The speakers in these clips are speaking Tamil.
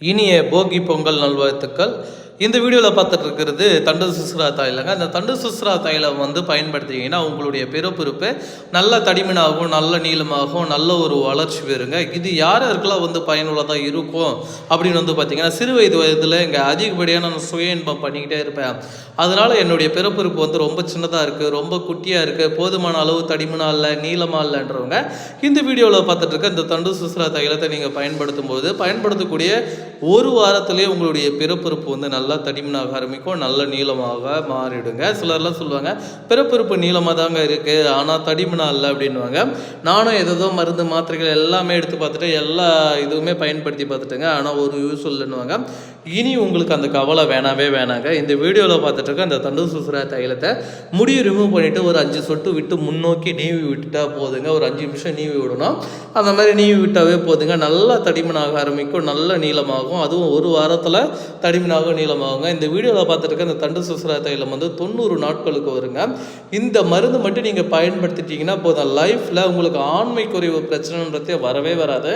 இனிய போகி பொங்கல் நல்வாழ்த்துக்கள். இந்த வீடியோவில் பார்த்துட்டு இருக்கிறது தண்டு சுஸ்ரா தைலங்க. அந்த தண்டு சுஸ்ரா தைலம் வந்து பயன்படுத்திங்கன்னா உங்களுடைய பிறப்புறுப்பு நல்ல தடிமனாகவும் நல்ல நீளமாகவும் நல்ல ஒரு வளர்ச்சி பெறுங்க. இது யார் யாருக்கெல்லாம் வந்து பயனுள்ளதாக இருக்கும்? அப்படின்னு வந்து பார்த்தீங்கன்னா சிறு வயது வயதில் இங்கே அதிகப்படியான நான் சுய இன்பம் பண்ணிக்கிட்டே இருப்பேன். அதனால் என்னுடைய பிறப்புறுப்பு வந்து ரொம்ப சின்னதாக இருக்குது ரொம்ப குட்டியாக இருக்குது போதுமான அளவு தடிமனா இல்லை நீளமாக இல்லைன்றவங்க இந்த வீடியோவில் பார்த்துட்டு இருக்க இந்த தண்டு சுஸ்ரா தைலத்தை நீங்கள் பயன்படுத்தும் போது பயன்படுத்தக்கூடிய ஒரு வாரத்திலேயே உங்களுடைய பிறப்புறுப்பு வந்து நல்லா தடிமனாக ஆரம்பிக்கும் நல்ல நீளமாக மாறிடுங்க. சிலர்லாம் சொல்லுவாங்க பிறப்பிறப்பு நீளமாக தாங்க இருக்குது ஆனால் தடிமனா இல்லை அப்படின்வாங்க நானும் எதோ மருந்து மாத்திரைகள் எல்லாமே எடுத்து பார்த்துட்டு எல்லா இதுவுமே பயன்படுத்தி பார்த்துட்டேங்க. ஆனால் ஒரு யூஸ் இல்லைன்னுவாங்க இனி உங்களுக்கு அந்த கவலை வேணாவே வேணாங்க. இந்த வீடியோவில் பார்த்துட்டு இருக்க அந்த தண்டு சுசுரா தைலத்தை முடியை ரிமூவ் பண்ணிவிட்டு ஒரு அஞ்சு சொட்டு விட்டு முன்னோக்கி நீவி விட்டுட்டா போதுங்க. ஒரு அஞ்சு நிமிஷம் நீவி விடணும். அந்த மாதிரி நீவி விட்டாவே போதுங்க. நல்லா தடிமனாக ஆரம்பிக்கும் நல்ல நீளமாகும். அதுவும் ஒரு வாரத்தில் தடிமனாக நீளம் நீளமாகுங்க இந்த வீடியோவில் பார்த்துருக்க இந்த தண்டு சுசுரா தைலம் வந்து தொண்ணூறு நாட்களுக்கு வருங்க. இந்த மருந்து மட்டும் நீங்கள் பயன்படுத்திட்டீங்கன்னா போதும். லைஃப்பில் உங்களுக்கு ஆண்மை குறைவு பிரச்சனைன்றதே வரவே வராது.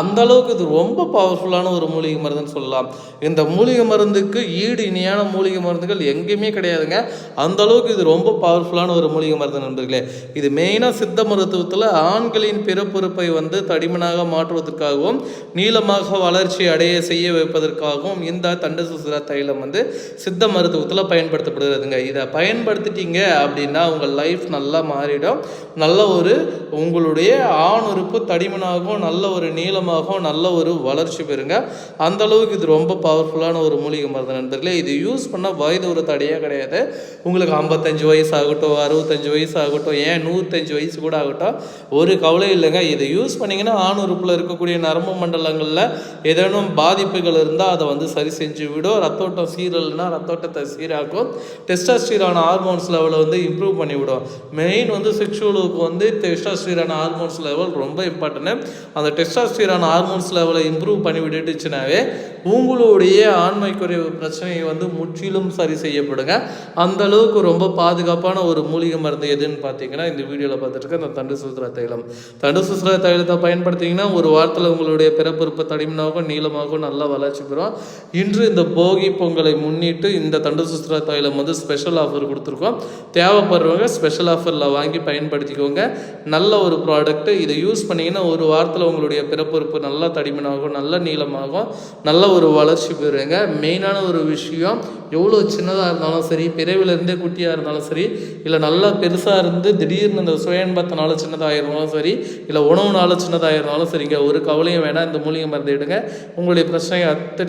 அந்த அளவுக்கு இது ரொம்ப பவர்ஃபுல்லான ஒரு மூலிகை மருந்துன்னு சொல்லலாம். இந்த மூலிகை மருந்துக்கு ஈடு இணையான மூலிகை மருந்துகள் எங்கேயுமே கிடையாதுங்க. அந்த அளவுக்கு இது ரொம்ப பவர்ஃபுல்லான ஒரு மூலிகை மருந்து நண்பர்களே. இது மெயினாக சித்த மருத்துவத்தில் ஆண்களின் பிறப்புறுப்பை வந்து தடிமனாக மாற்றுவதற்காகவும் நீளமாக வளர்ச்சி அடைய செய்ய வைப்பதற்காகவும் இந்த தண்டு சுசுரா தைலம் வந்து சித்த மருத்துவத்தில் பயன்படுத்தப்படுகிறதுங்க. இதை பயன்படுத்திட்டீங்க அப்படின்னா உங்கள் லைஃப் நல்லா மாறிடும். நல்ல ஒரு உங்களுடைய ஆணுறுப்பு தடிமனாகவும் நல்ல ஒரு நீளமாகவும் நல்ல ஒரு வளர்ச்சி பெறுங்க. அந்த அளவுக்கு இது ரொம்ப பவர்ஃபுல்லான ஒரு மூலிகை மருந்து நண்பர்களே. இது யூஸ் பண்ணால் வயது ஒரு தடையே கிடையாது. உங்களுக்கு ஐம்பத்தஞ்சு வயசு ஆகட்டும் அறுபத்தஞ்சு வயசு ஆகட்டும் ஏன் நூற்றஞ்சு வயசு கூட ஆகட்டும் ஒரு கவலை இல்லைங்க. இதை யூஸ் பண்ணிங்கன்னா ஆணுறுப்பில் இருக்கக்கூடிய நரம்பு மண்டலங்களில் ஏதேனும் பாதிப்புகள் இருந்தால் அதை வந்து சரி செஞ்சு விடும் ரத்தோட்டம் சீரல்னா ரத்தோட்டத்தை சீராக்கும். டெஸ்டாஸ்டிரான ஹார்மோன்ஸ் லெவலை வந்து இம்ப்ரூவ் பண்ணிவிடும். மெயின் வந்து செக்ஷுவலுக்கு வந்து டெஸ்டாஸ்டீரான ஹார்மோன்ஸ் லெவல் ரொம்ப இம்பார்ட்டன்ட் அந்த டெஸ்டாஸ்டீரான ஹார்மோன்ஸ் லெவலை இம்ப்ரூவ் பண்ணி விட்டுச்சுனாவே உங்களுடைய ஆண்மை குறைவு பிரச்சனையை வந்து முற்றிலும் சரி செய்யப்படுங்க. அந்த அளவுக்கு ரொம்ப பாதுகாப்பான ஒரு மூலிகை மருந்து எதுன்னு பார்த்தீங்கன்னா இந்த வீடியோவில் பார்த்துட்டு இந்த அந்த தண்டு சுசுரா தைலம். தண்டு சுசுரா தைலத்தை பயன்படுத்திங்கன்னா ஒரு வாரத்தில் உங்களுடைய பிறப்புறுப்பு தடிமனாகவும் நீளமாகவும் நல்லா வளர்ச்சி பெறும். இன்று இந்த போகி பொங்கலை முன்னிட்டு இந்த தண்டு சுசுரா தைலம் வந்து ஸ்பெஷல் ஆஃபர் கொடுத்துருக்கோம். தேவைப்படுறவங்க ஸ்பெஷல் ஆஃபரில் வாங்கி பயன்படுத்திக்கோங்க. நல்ல ஒரு ப்ராடக்ட்டு இதை யூஸ் பண்ணிங்கன்னா ஒரு வாரத்தில் உங்களுடைய பிறப்புறுப்பு நல்லா தடிமனாகும் நல்ல நீளமாகும் நல்ல ஒரு வளர்ச்சி பெறுங்க. மெயினான ஒரு விஷயம் எவ்வளோ சின்னதாக இருந்தாலும் சரி பிறவிலேருந்தே குட்டியாக இருந்தாலும் சரி இல்லை நல்லா பெருசாக இருந்து திடீர்னு இந்த சுயன்பத்தினால சின்னதாக இருந்தாலும் சரி இல்லை உணவுனால சின்னதாக இருந்தாலும் சரிங்க ஒரு கவலையும் வேணாம் இந்த மூலிகை மருந்து எடுங்க. உங்களுடைய பிரச்சனை அத்தனை